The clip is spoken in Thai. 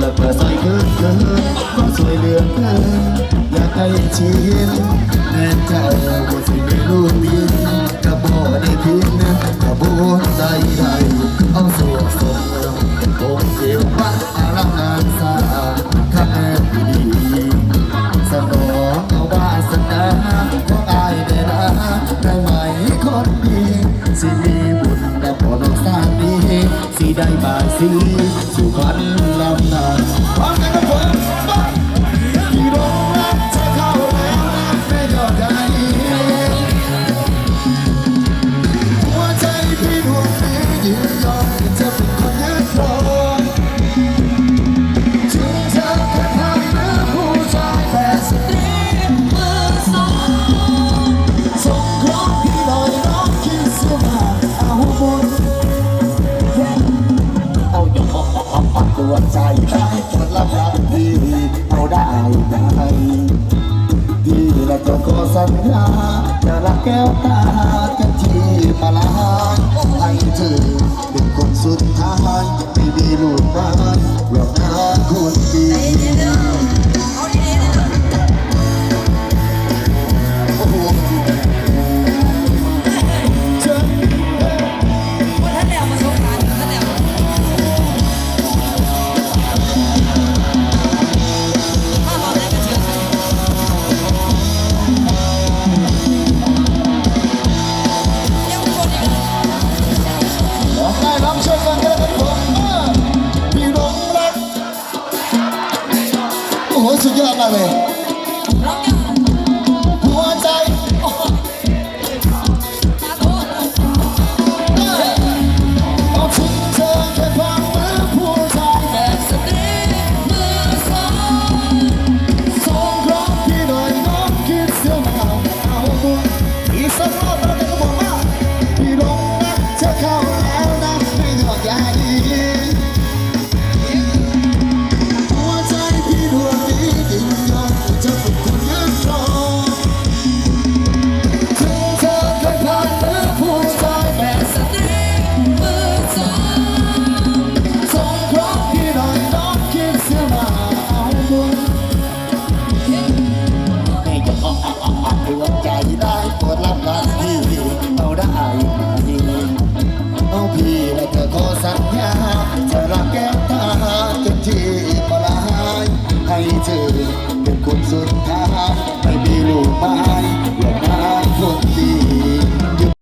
แล้วก็ใส่เกินเกินก็สวยเหลือเกินอยากให้ชินแน่ใจว่าสิไม่รู้ดินกระบอกได้พินกระบอกใจใดเอาสวดสด สิได้บายสีสุพรรณลำนา ใจได้คนละพันดีเอาได้ไหมพี่และเจ้าก็สัญญาจะรักแก้วตากันที่มาลาให้เธอเป็นคนสุดท้ายไม่มีลูกบ้านหรอกนะคุณดีโอ้โห ไหมหัวเอาทิ้งเธอแค่ฟังมือผู้ชาแบบสตรีมือสองสองครั้งที่หน่อยน้องคิดเสียมาเอาตัวอีกสักรอบแล้วก็บอกว่าพี่ลงนะเธอเข้าแล้วนะไม่ยาย